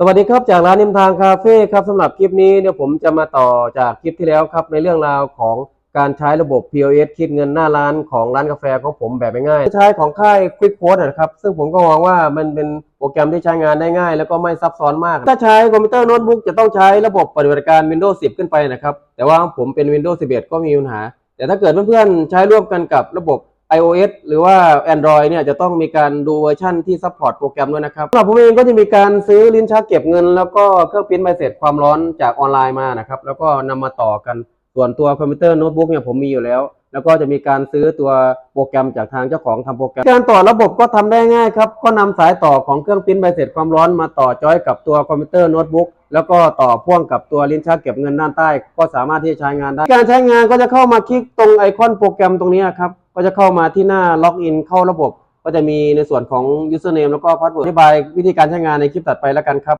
สวัสดีครับจากร้านนิมทางคาเฟ่ครับสำหรับคลิปนี้เนี่ยวผมจะมาต่อจากคลิปที่แล้วครับในเรื่องราวของการใช้ระบบ POS คิดเงินหน้าร้านของร้านกาแฟของผมแบบง่ายใช้ของค่าย Quick Post นะครับซึ่งผมก็มองว่ามันเป็นโปรแกรมที่ใช้งานได้ง่าย แล้วก็ไม่ซับซ้อนมาก ถ้าใช้คอมพิวเตอร์โน้ตบุ๊กจะต้องใช้ระบบปฏิบัติการ Windows 10 ขึ้นไปนะครับแต่ว่าผมเป็น Windows 11 ก็มีปัญหา แต่ถ้าเกิดเพื่อนๆใช้ร่วมกันกับระบบ iOS หรือว่า Android เนี่ยจะต้องมีการดูเวอร์ชันที่ซัพพอร์ตโปรแกรมด้วยนะครับสำหรับผมเองก็จะมีการซื้อลิ้นชักเก็บเงิน แล้วก็เครื่องปริ้นใบเสร็จความร้อนจากออนไลน์มานะครับแล้วก็นำมาต่อกันส่วนตัวคอมพิวเตอร์โน้ตบุ๊กเนี่ยผมมีอยู่แล้ว แล้วก็จะมีการซื้อตัวโปรแกรมจากทางเจ้าของทำโปรแกรม การต่อระบบก็ทำได้ง่ายครับก็นำสายต่อของเครื่องปริ้นใบเสร็จความร้อนมาต่อจอยกับตัวคอมพิวเตอร์โน้ตบุ๊กแล้วก็ต่อพ่วงกับตัวลิ้นชักเก็บเงินด้านใต้ ก็สามารถที่จะใช้งานได้ การใช้งานก็จะเข้ามาคลิกตรงไอคอนโปรแกรมตรงนี้ครับ ก็จะเข้ามาที่หน้าล็อกอินเข้าระบบ ก็จะมีในส่วนของ username แล้วก็ password อธิบายวิธีการใช้งานในคลิปตัดไปแล้วกันครับ